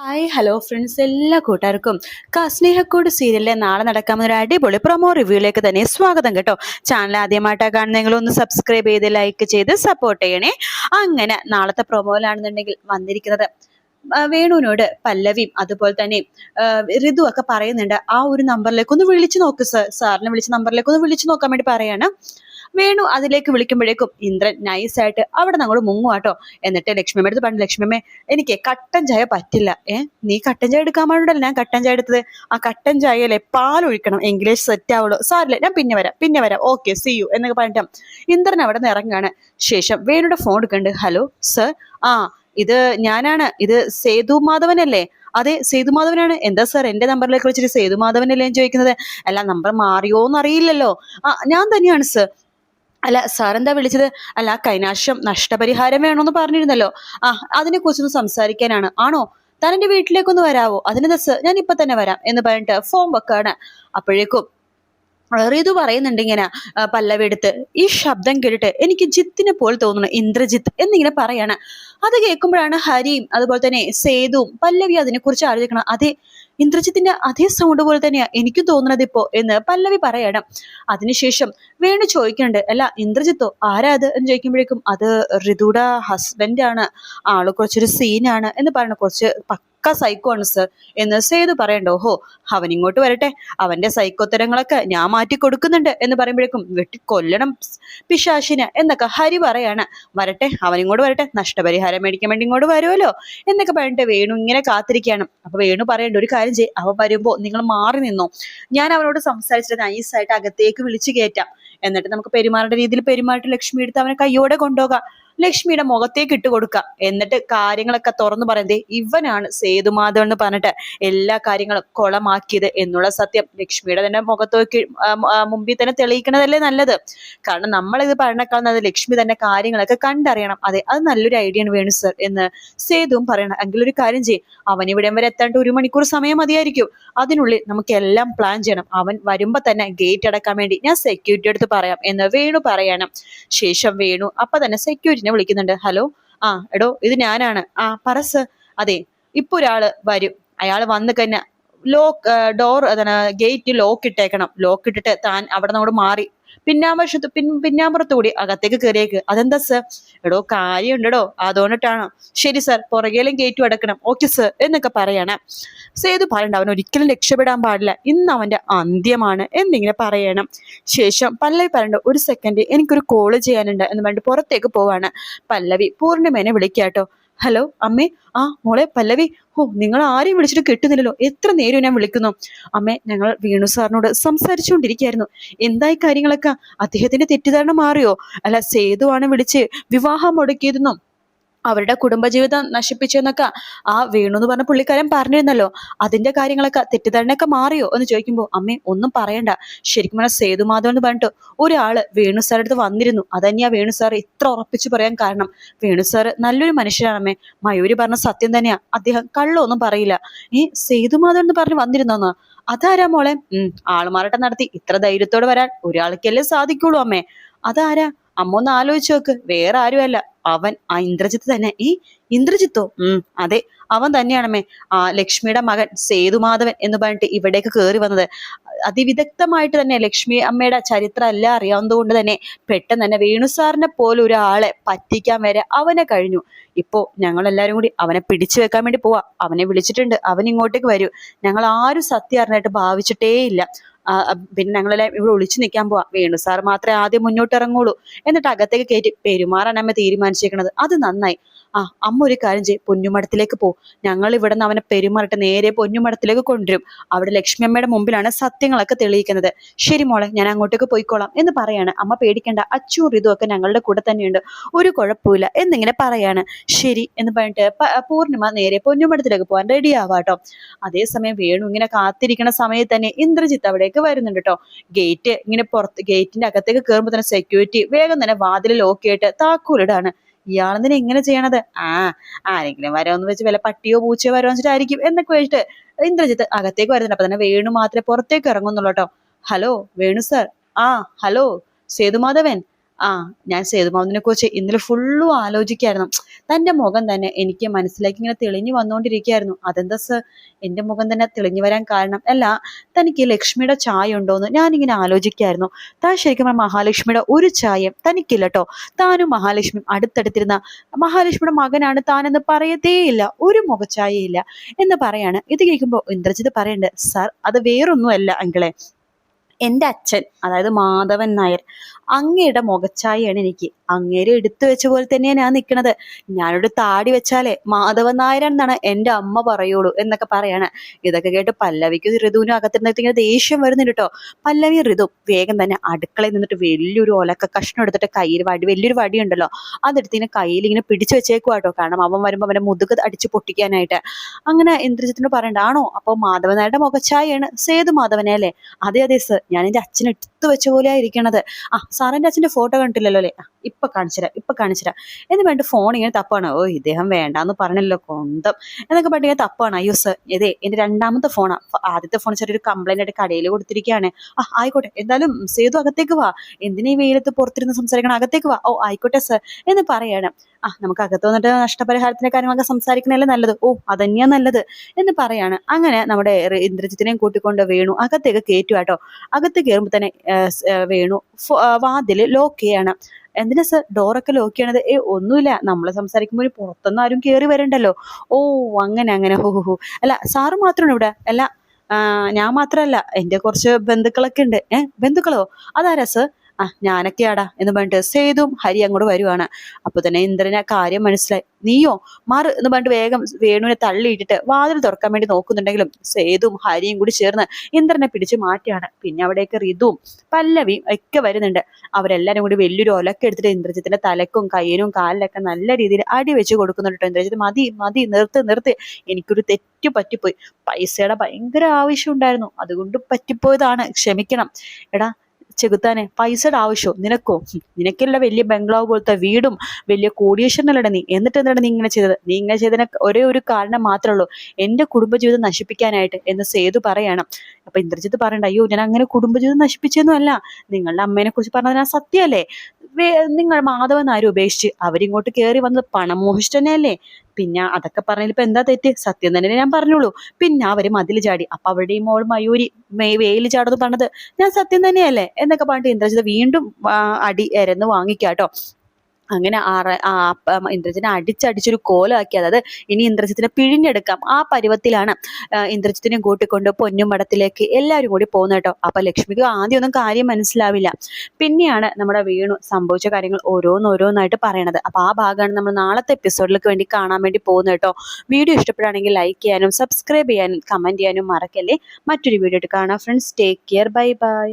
Hi hello friends എല്ലാ കൂട്ടുകാർക്കും. സ്നേഹക്കൂട് സീരിയലിലെ നാളെ നടക്കാവുന്ന ഒരു അടിപൊളി പ്രൊമോ റിവ്യൂയിലേക്ക് തന്നെ സ്വാഗതം കേട്ടോ. ചാനൽ ആദ്യമായിട്ടാണ് കാണുന്നെങ്കിൽ ഒന്ന് സബ്സ്ക്രൈബ് ചെയ്ത് ലൈക്ക് ചെയ്ത് സപ്പോർട്ട് ചെയ്യണേ. അങ്ങനെ നാളത്തെ പ്രൊമോയിലാണെന്നുണ്ടെങ്കിൽ വന്നിരിക്കുന്നത് വേണുവിനോട് പല്ലവിയും അതുപോലെ തന്നെ ഋതു ഒക്കെ പറയുന്നുണ്ട്. ആ ഒരു നമ്പറിലേക്ക് ഒന്ന് വിളിച്ചു നോക്ക് സാറിനെ വിളിച്ച നമ്പറിലേക്ക് ഒന്ന് വിളിച്ചു നോക്കാൻ വേണ്ടി പറയാണ്. വേണു അതിലേക്ക് വിളിക്കുമ്പോഴേക്കും ഇന്ദ്രൻ നൈസായിട്ട് അവിടെ ഞങ്ങൾ മുങ്ങുവാട്ടോ എന്നിട്ട് ലക്ഷ്മിയമ്മ അടുത്ത് പറഞ്ഞു ലക്ഷ്മിയമ്മേ എനിക്ക് കട്ടൻ ചായ പറ്റില്ല. ഏ നീ കട്ടൻ ചായ എടുക്കാൻ പാടുണ്ടല്ലോ ഞാൻ കട്ടൻ ചായ എടുത്തത്. ആ കട്ടൻ ചായയിലെ ഒഴിക്കണം. ഇംഗ്ലീഷ് സെറ്റ് ആവുള്ളൂ. സാറില്ല ഞാൻ പിന്നെ വരാം പിന്നെ വരാം. ഓക്കെ സി യു എന്നൊക്കെ പറഞ്ഞിട്ട് ഇന്ദ്രൻ അവിടെ നിന്ന് ഇറങ്ങുകയാണ്. ശേഷം വേണുടെ ഫോൺ എടുക്കുന്നുണ്ട്. ഹലോ സർ ആ ഇത് ഞാനാണ്. ഇത് സേതു മാധവനല്ലേ അതെ സേതു മാധവനാണ്. എന്താ സാർ എന്റെ നമ്പറിലേക്ക് വിളിച്ചിട്ട് സേതു മാധവനല്ലേ ഞാൻ ചോദിക്കുന്നത്? അല്ല നമ്പർ മാറിയോന്ന് അറിയില്ലല്ലോ ആ ഞാൻ തന്നെയാണ് സർ അല്ല സാർ എന്താ വിളിച്ചത്? അല്ല കൈനാശം നഷ്ടപരിഹാരം വേണമെന്ന് പറഞ്ഞിരുന്നല്ലോ. ആ അതിനെ കുറിച്ചൊന്ന് സംസാരിക്കാനാണ്. ആണോ? താൻ എന്റെ വീട്ടിലേക്കൊന്ന് വരാവോ? അതിന് ദസ് ഞാൻ ഇപ്പൊ തന്നെ വരാം എന്ന് പറഞ്ഞിട്ട് ഫോം വെക്കാണ്. അപ്പോഴേക്കും റിതു പറയുന്നുണ്ട് ഇങ്ങനെ പല്ലവെടുത്ത് ഈ ശബ്ദം കേട്ടിട്ട് എനിക്ക് ജിത്തിനെ പോലെ തോന്നുന്നു ഇന്ദ്രജിത്ത് എന്നിങ്ങനെ പറയാണ്. അത് കേൾക്കുമ്പോഴാണ് ഹരിയും അതുപോലെ തന്നെ സേതുവും പല്ലവി അതിനെക്കുറിച്ച് ആലോചിക്കണം അതെ ഇന്ദ്രജിത്തിന്റെ അതേ സൗണ്ട് പോലെ തന്നെയാ എനിക്കും തോന്നുന്നത് ഇപ്പോ എന്ന് പല്ലവി പറയണം. അതിനുശേഷം വേണു ചോദിക്കുന്നുണ്ട് അല്ല ഇന്ദ്രജിത്തോ ആരാ അത്? എന്ന് ചോദിക്കുമ്പോഴേക്കും അത് ഋതുയുടെ ഹസ്ബൻഡാണ് ആൾ കുറച്ചൊരു സീനാണ് എന്ന് പറയണ കുറച്ച് പക്ക സൈക്കോ ആണ് സർ എന്ന് സേതു പറയണ്ട ഓഹോ അവൻ ഇങ്ങോട്ട് വരട്ടെ. അവന്റെ സൈക്കോത്തരങ്ങളൊക്കെ ഞാൻ മാറ്റി കൊടുക്കുന്നുണ്ട് എന്ന് പറയുമ്പോഴേക്കും വെട്ടി കൊല്ലണം പിശാശിന് എന്നൊക്കെ ഹരി പറയാണ്. വരട്ടെ അവൻ ഇങ്ങോട്ട് വരട്ടെ. നഷ്ടപരിഹാരം മേടിക്കാൻ വേണ്ടി ഇങ്ങോട്ട് വരുമല്ലോ എന്നൊക്കെ പറഞ്ഞിട്ട് വേണു ഇങ്ങനെ കാത്തിരിക്കുകയാണ്. അപ്പൊ വേണു പറയണ്ട ഒരു കാര്യം ചെയ്യും. അവൻ വരുമ്പോ നിങ്ങൾ മാറി നിന്നോ. ഞാൻ അവനോട് സംസാരിച്ചിട്ട് നൈസായിട്ട് അകത്തേക്ക് വിളിച്ചു കയറ്റാം എന്നിട്ട് നമുക്ക് പെരുമാറേണ്ട രീതിയിൽ പെരുമാറിട്ട് ലക്ഷ്മി എടുത്ത് അവനെ കയ്യോടെ കൊണ്ടുപോകാം. ലക്ഷ്മിയുടെ മുഖത്തേക്ക് ഇട്ട് കൊടുക്കാം. എന്നിട്ട് കാര്യങ്ങളൊക്കെ തുറന്നു പറയുന്നത് ഇവനാണ് സേതുമാധവൻ എന്ന് പറഞ്ഞിട്ട് എല്ലാ കാര്യങ്ങളും കൊളമാക്കിയത് എന്നുള്ള സത്യം. ലക്ഷ്മിയുടെ തന്നെ മുഖത്തേക്ക് മുമ്പിൽ തന്നെ തെളിയിക്കണതല്ലേ നല്ലത്. കാരണം നമ്മളിത് പറഞ്ഞേക്കാവുന്നത് ലക്ഷ്മി തന്നെ കാര്യങ്ങളൊക്കെ കണ്ടറിയണം. അതെ അത് നല്ലൊരു ഐഡിയ ആണ് വേണു സർ എന്ന് സേതുവും പറയണം. എങ്കിലൊരു കാര്യം ചെയ്യും. അവൻ ഇവിടെ വരെ എത്താണ്ട് ഒരു മണിക്കൂർ സമയം മതിയായിരിക്കും. അതിനുള്ളിൽ നമുക്ക് എല്ലാം പ്ലാൻ ചെയ്യണം. അവൻ വരുമ്പോ തന്നെ ഗേറ്റ് അടക്കാൻ വേണ്ടി ഞാൻ സെക്യൂരിറ്റി അടുത്ത് പറയാം എന്ന് വേണു പറയണം. ശേഷം വേണു അപ്പൊ തന്നെ സെക്യൂരിറ്റിനെ വിളിക്കുന്നുണ്ട്. ഹലോ? ആ എടോ ഇത് ഞാനാണ്. ആ പറസ് അതെ ഇപ്പൊ ഒരാൾ വരും. അയാൾ വന്നു കഴിഞ്ഞാൽ ലോക്ക് ഡോർ ഗേറ്റ് ലോക്ക് ഇട്ടേക്കണം. ലോക്ക് ഇട്ടിട്ട് താൻ അവിടെ നിന്നോട് മാറി പിന്നാമ്പശത്ത് പിൻ പിന്നാമ്പുറത്ത് കൂടി അകത്തേക്ക് കയറിയേക്ക് അതെന്താ സർ എടോ കാര്യമുണ്ടോ അതുകൊണ്ടിട്ടാണോ. ശരി സർ പുറകേലും ഗേറ്റും അടക്കണം. ഓക്കെ സർ എന്നൊക്കെ പറയണം. സേതു പറയണ്ട. അവൻ ഒരിക്കലും രക്ഷപ്പെടാൻ പാടില്ല. ഇന്ന് അവന്റെ അന്ത്യമാണ് എന്നിങ്ങനെ പറയണം. ശേഷം പല്ലവി പറയണ്ട ഒരു സെക്കൻഡ് എനിക്കൊരു കോൾ ചെയ്യാനുണ്ട് എന്ന് പറഞ്ഞിട്ട് പുറത്തേക്ക് പോവാണ്. പല്ലവി പൂർണിമേനെ വിളിക്കാട്ടോ. ഹലോ അമ്മേ. ആ മോളെ പല്ലവി. ഓ നിങ്ങൾ ആരെയും വിളിച്ചിട്ട് കിട്ടുന്നില്ലല്ലോ. എത്ര നേരം ഞാൻ വിളിക്കുന്നു. അമ്മേ ഞങ്ങൾ വേണു സാറിനോട് സംസാരിച്ചുകൊണ്ടിരിക്കുകയായിരുന്നു. എന്തായി കാര്യങ്ങളൊക്കെ? അദ്ദേഹത്തിന്റെ തെറ്റിദ്ധാരണ മാറിയോ? അല്ല സേതുവാണ് വിളിച്ച് വിവാഹം മുടക്കിയതെന്നും അവരുടെ കുടുംബജീവിതം നശിപ്പിച്ചെന്നൊക്കെ ആ വീണു എന്ന് പറഞ്ഞ പുള്ളിക്കാരൻ പറഞ്ഞിരുന്നല്ലോ. അതിന്റെ കാര്യങ്ങളൊക്കെ തെറ്റിദ്ധാരണയൊക്കെ മാറിയോ എന്ന് ചോദിക്കുമ്പോൾ അമ്മേ ഒന്നും പറയണ്ട. ശരിക്കും പറഞ്ഞാൽ സേതുമാധവൻ എന്ന് പറഞ്ഞിട്ട് ഒരാൾ വേണു സാറിന്റെ അടുത്ത് വന്നിരുന്നു. അതന്നെയാ വേണു സാർ ഇത്ര ഉറപ്പിച്ചു പറയാൻ കാരണം. വേണു സാർ നല്ലൊരു മനുഷ്യനാണ് അമ്മേ. മയൂരി പറഞ്ഞ സത്യം തന്നെയാ. അദ്ദേഹം കള്ളൊന്നും പറയില്ല. ഈ സേതുമാധവൻ എന്ന് പറഞ്ഞ് വന്നിരുന്നോന്ന്? അതാരാ മോളെ? ഉം ആളുമാറട്ടം നടത്തി. ഇത്ര ധൈര്യത്തോടെ വരാൻ ഒരാൾക്കല്ലേ സാധിക്കുള്ളൂ അമ്മേ. അതാരാ? അമ്മ ഒന്ന് ആലോചിച്ച് നോക്ക്. വേറെ ആരുമല്ല. അവൻ ആ ഇന്ദ്രജിത്ത് തന്നെ. ഈ ഇന്ദ്രജിത്തോ? ഉം അതെ. അവൻ തന്നെയാണമ്മേ ആ ലക്ഷ്മിയുടെ മകൻ സേതുമാധവൻ എന്ന് പറഞ്ഞിട്ട് ഇവിടേക്ക് കയറി വന്നത്. അതിവിദഗ്ധമായിട്ട് തന്നെ ലക്ഷ്മി അമ്മയുടെ ചരിത്രം എല്ലാം അറിയാവുന്നത് കൊണ്ട് തന്നെ പെട്ടെന്ന് തന്നെ വേണു സാറിനെ പോലെ ഒരാളെ പറ്റിക്കാൻ വരെ അവനെ കഴിഞ്ഞു. ഇപ്പോ ഞങ്ങൾ എല്ലാരും കൂടി അവനെ പിടിച്ചു വെക്കാൻ വേണ്ടി പോവാ. അവനെ വിളിച്ചിട്ടുണ്ട്. അവൻ ഇങ്ങോട്ടേക്ക് വരൂ. ഞങ്ങൾ ആരും സത്യം അറിഞ്ഞായിട്ട് ഭാവിച്ചിട്ടേ ഇല്ല പിന്നെ ഞങ്ങളെല്ലാം ഇവിടെ ഒളിച്ചു നിൽക്കാൻ പോവാ. വേണു സാർ മാത്രമേ ആദ്യം മുന്നോട്ട് ഇറങ്ങുള്ളൂ. എന്നിട്ട് അകത്തേക്ക് കയറ്റി പെരുമാറാൻ അമ്മ തീരുമാനിച്ചേക്കണത്. അത് നന്നായി. ആ അമ്മ ഒരു കാര്യം ചെയ്യും പൊന്നുമടത്തിലേക്ക് പോ. ഞങ്ങൾ ഇവിടെ നിന്ന് അവനെ പെരുമാറിട്ട് നേരെ പൊന്നുമടത്തിലേക്ക് കൊണ്ടുവരും. അവിടെ ലക്ഷ്മി അമ്മയുടെ മുമ്പിലാണ് സത്യങ്ങളൊക്കെ തെളിയിക്കുന്നത്. ശരി മോളെ ഞാൻ അങ്ങോട്ടേക്ക് പോയിക്കോളാം എന്ന് പറയാണ്. അമ്മ പേടിക്കേണ്ട അച്ചു ഇതുമൊക്കെ ഞങ്ങളുടെ കൂടെ തന്നെയുണ്ട്. ഒരു കുഴപ്പമില്ല എന്നിങ്ങനെ പറയാണ്. ശരി എന്ന് പറഞ്ഞിട്ട് പൂർണിമ നേരെ പൊന്നുമടത്തിലേക്ക് പോകാൻ റെഡി ആവാട്ടോ അതേസമയം വേണു ഇങ്ങനെ കാത്തിരിക്കുന്ന സമയത്ത് തന്നെ ഇന്ദ്രജിത്ത് അവിടേക്ക് വരുന്നുണ്ട് കേട്ടോ ഗേറ്റ് ഇങ്ങനെ പുറത്ത് ഗേറ്റിന്റെ അകത്തേക്ക് കയറുമ്പോൾ തന്നെ സെക്യൂരിറ്റി വേഗം തന്നെ വാതിൽ ലോക്ക് ചെയ്തിട്ട് താക്കോലിടാണ്. ഇയാളെന്തിനാ ഇങ്ങനെ ചെയ്യണത്? ആ ആരെങ്കിലും വരാമെന്ന് വെച്ച് വല്ല പട്ടിയോ പൂച്ചയോ വരാമെന്ന് വെച്ചിട്ടായിരിക്കും എന്നൊക്കെ വെച്ചിട്ട് ഇന്ദ്രജിത്ത് അകത്തേക്ക് വരുന്നുണ്ട്. അപ്പൊ തന്നെ വേണു മാത്രമേ പുറത്തേക്ക് ഇറങ്ങുന്നുള്ളൂ കേട്ടോ. Hello Venu sir. ആ ഹലോ സേതുമാധവൻ. ആ ഞാൻ സേതുമാവനെ കുറിച്ച് ഇന്നലെ ഫുള്ളും ആലോചിക്കായിരുന്നു. തന്റെ മുഖം തന്നെ എനിക്ക് മനസ്സിലേക്ക് ഇങ്ങനെ തെളിഞ്ഞു വന്നുകൊണ്ടിരിക്കുകയായിരുന്നു. അതെന്താ സർ എന്റെ മുഖം തന്നെ തെളിഞ്ഞു വരാൻ കാരണം? അല്ല തനിക്ക് ലക്ഷ്മിയുടെ ചായ ഉണ്ടോയെന്ന് ഞാനിങ്ങനെ ആലോചിക്കായിരുന്നു. താൻ ശരിക്കും മഹാലക്ഷ്മിയുടെ ഒരു ചായം തനിക്കില്ല കേട്ടോ താനും മഹാലക്ഷ്മിയും അടുത്തടുത്തിരുന്ന മഹാലക്ഷ്മിയുടെ മകനാണ് താനെന്ന് പറയത്തേയില്ല. ഒരു മുഖച്ചായയില്ല എന്ന് പറയാണ്. ഇത് കേൾക്കുമ്പോൾ ഇന്ദ്രജിത് പറയണ്ട് സാർ അത് വേറൊന്നുമല്ല അങ്കിളെ. എന്റെ അച്ഛൻ അതായത് മാധവൻ നായർ അങ്ങയുടെ മുഖച്ചായയാണ് എനിക്ക്. അങ്ങേര് എടുത്തു വെച്ച പോലെ തന്നെയാണ് ഞാൻ നിൽക്കുന്നത് ഞാനൊരു താടി വെച്ചാലേ മാധവൻ നായരൻ എന്നാണ് എന്റെ അമ്മ പറയുള്ളൂ എന്നൊക്കെ പറയാണ്. ഇതൊക്കെ കേട്ട് പല്ലവിക്ക് ഋതുവിനും അകത്തിരുന്നിട്ട് ഇങ്ങനെ ദേഷ്യം വരുന്നുണ്ട് കേട്ടോ. പല്ലവി ഋതു വേഗം തന്നെ അടുക്കളയിൽ നിന്നിട്ട് വലിയൊരു ഒലക്ക കഷ്ണം എടുത്തിട്ട് കയ്യിൽ വടി വലിയൊരു വടി ഉണ്ടല്ലോ. അതെടുത്ത് ഇങ്ങനെ കയ്യിൽ ഇങ്ങനെ പിടിച്ചു വെച്ചേക്കുക കേട്ടോ. കാരണം അവൻ വരുമ്പോൾ അവനെ മുതുക് അടിച്ച് പൊട്ടിക്കാനായിട്ട്. അങ്ങനെ ഇന്ദ്രജിത്തിനോട് പറയണ്ട ആണോ? അപ്പോൾ മാധവൻ നായരുടെ മുഖച്ചായയാണ് സേതു മാധവനെ അല്ലേ? അതെ അതെ സർ. ഞാൻ എന്റെ അച്ഛനെ എടുത്തു വെച്ച പോലെയാ ഇരിക്കണത്. ആ സാറിന്റെ അച്ഛന്റെ ഫോട്ടോ കണ്ടില്ലല്ലോ അല്ലേ? ഇപ്പൊ കാണിച്ചുതരാം ഇപ്പൊ കാണിച്ചുതരാം എന്ന് വേണ്ട ഫോൺ ഇങ്ങനെ തപ്പാണ് ഓ ഇദ്ദേഹം വേണ്ടാന്ന് പറഞ്ഞല്ലോ കൊന്തം. എന്നൊക്കെ പറഞ്ഞാൽ തപ്പാണ് അയ്യോ സർ ഇതേ എന്റെ രണ്ടാമത്തെ ഫോണാണ് ആദ്യത്തെ ഫോൺ ചെറിയൊരു കംപ്ലൈന്റ് ആയിട്ട് കടയിൽ കൊടുത്തിരിക്കുകയാണ്. ആ ആയിക്കോട്ടെ എന്തായാലും സേതു അകത്തേക്ക് വാ. എന്തിനാ ഈ വെയിലത്ത് പുറത്തിരുന്ന് സംസാരിക്കണം? അകത്തേക്ക് വാ. ഓ ആയിക്കോട്ടെ സർ എന്ന് പറയാണ്. ആ നമുക്ക് അകത്ത് വന്നിട്ട് നഷ്ടപരിഹാരത്തിന്റെ കാര്യങ്ങളൊക്കെ സംസാരിക്കണല്ലേ നല്ലത്? ഓ അതന്നെയാ നല്ലത് എന്ന് പറയാണ്. അങ്ങനെ നമ്മുടെ ഇന്ദ്രജിത്തിനെയും കൂട്ടിക്കൊണ്ട് വേണു. അകത്തേക്ക് കയറ്റുക കേട്ടോ. അകത്ത് കയറുമ്പോൾ തന്നെ വേണു. വാതിൽ ലോക്ക് ചെയ്യണം. എന്തിനാ സർ ഡോറൊക്കെ ലോക്ക് ചെയ്യണത്? ഏ ഒന്നുമില്ല. നമ്മൾ സംസാരിക്കുമ്പോൾ പുറത്തൊന്നും ആരും കയറി വരണ്ടല്ലോ. ഓ അങ്ങനെ അങ്ങനെ. ഹോ ഹോ അല്ല സാറ് മാത്രമാണ് ഇവിടെ? അല്ല ഞാൻ മാത്രമല്ല. എന്റെ കുറച്ച് ബന്ധുക്കളൊക്കെ ഉണ്ട്. ഏഹ് ബന്ധുക്കളോ? അതാരാ സർ ആ ഞാനൊക്കെയാടാ എന്ന് പറഞ്ഞിട്ട് സേതും ഹരി അങ്ങോട്ട് വരുവാണ്. അപ്പൊ തന്നെ ഇന്ദ്രനെ കാര്യം മനസ്സിലായി. നീയോ മാറ് എന്ന് പറഞ്ഞിട്ട് വേഗം വേണുവിനെ തള്ളിയിട്ടിട്ട് വാതിൽ തുറക്കാൻ വേണ്ടി നോക്കുന്നുണ്ടെങ്കിലും സേതും ഹരിയും കൂടി ചേർന്ന് ഇന്ദ്രനെ പിടിച്ചു മാറ്റിയാണ് പിന്നെ അവിടേക്ക് ഋതുവും പല്ലവിയും ഒക്കെ വരുന്നുണ്ട്. അവരെല്ലാരും കൂടി വലിയൊരു ഒലക്കെ എടുത്തിട്ട് ഇന്ദ്രജിത്തിന്റെ തലക്കും കയ്യിനും കാലിലൊക്കെ നല്ല രീതിയിൽ അടി വെച്ച് കൊടുക്കുന്നുണ്ട് ഇന്ദ്രജിത്ത്. മതി മതി നിർത്ത് നിർത്ത്. എനിക്കൊരു തെറ്റു പറ്റിപ്പോയി. പൈസയുടെ ഭയങ്കര ആവശ്യം ഉണ്ടായിരുന്നു. അതുകൊണ്ട് പറ്റിപ്പോയതാണ്. ക്ഷമിക്കണം. എടാ ചെകുത്താനെ പൈസയുടെ ആവശ്യമോ നിനക്കോ? നിനക്കല്ല വലിയ ബംഗ്ലാവ് പോലത്തെ വീടും വലിയ കോടീശ്വരനല്ലട നീ. എന്നിട്ട് എന്താണ് നീ ഇങ്ങനെ ചെയ്തത്? നീ ഇങ്ങനെ ചെയ്തതിന് ഒരേ ഒരു കാരണം മാത്രമേ ഉള്ളൂ. എന്റെ കുടുംബജീവിതം നശിപ്പിക്കാനായിട്ട് എന്ന് സേതു പറയണം. അപ്പൊ ഇന്ദ്രജിത്ത് പറയണ്ട അയ്യോ ഞാൻ അങ്ങനെ കുടുംബജീവിതം നശിപ്പിച്ചൊന്നും അല്ല നിങ്ങളുടെ അമ്മേനെ കുറിച്ച് പറഞ്ഞത് ഞാൻ സത്യമല്ലേ നിങ്ങൾ മാധവൻ ആരും ഉപേക്ഷിച്ച് അവരിങ്ങോട്ട് കയറി വന്നത് പണം മോഹിച്ചിട്ട് തന്നെയല്ലേ പിന്നെ അതൊക്കെ പറഞ്ഞതിലിപ്പോ എന്താ തെറ്റ്? സത്യം തന്നെ ഞാൻ പറഞ്ഞോളൂ പിന്നെ അവർ മതിൽ ചാടി. അപ്പൊ അവരുടെ മോൾ മയൂരി വെയിൽ ചാടുന്നു പറഞ്ഞത് ഞാൻ സത്യം തന്നെയല്ലേ? എന്നൊക്കെ പറഞ്ഞിട്ട് ഇന്ദ്രജിത് വീണ്ടും അടി എരന്ന് വാങ്ങിക്കാട്ടോ. അങ്ങനെ ആറ് ഇന്ദ്രജിത്തിനെ അടിച്ചടിച്ചൊരു കോലാക്കി. അതായത് ഇനി ഇന്ദ്രജിത്തിനെ പിഴിഞ്ഞെടുക്കാം. ആ പരുവത്തിലാണ് ഇന്ദ്രജിത്തിനെ കൂട്ടിക്കൊണ്ട് പൊന്നുമടത്തിലേക്ക് എല്ലാവരും കൂടി പോകുന്നത് കേട്ടോ. അപ്പൊ ലക്ഷ്മിക്ക് ആദ്യമൊന്നും കാര്യം മനസ്സിലാവില്ല. പിന്നെയാണ് നമ്മുടെ വീണു സംഭവിച്ച കാര്യങ്ങൾ ഓരോന്നോരോന്നായിട്ട് പറയണത്. അപ്പൊ ആ ഭാഗമാണ് നമ്മൾ നാളത്തെ എപ്പിസോഡിലേക്ക് വേണ്ടി കാണാൻ വേണ്ടി പോകുന്നത് കേട്ടോ. വീഡിയോ ഇഷ്ടപ്പെടുകയാണെങ്കിൽ ലൈക്ക് ചെയ്യാനും സബ്സ്ക്രൈബ് ചെയ്യാനും കമന്റ് ചെയ്യാനും മറക്കല്ലേ. മറ്റൊരു വീഡിയോ ആയിട്ട് കാണാം. Friends take care bye bye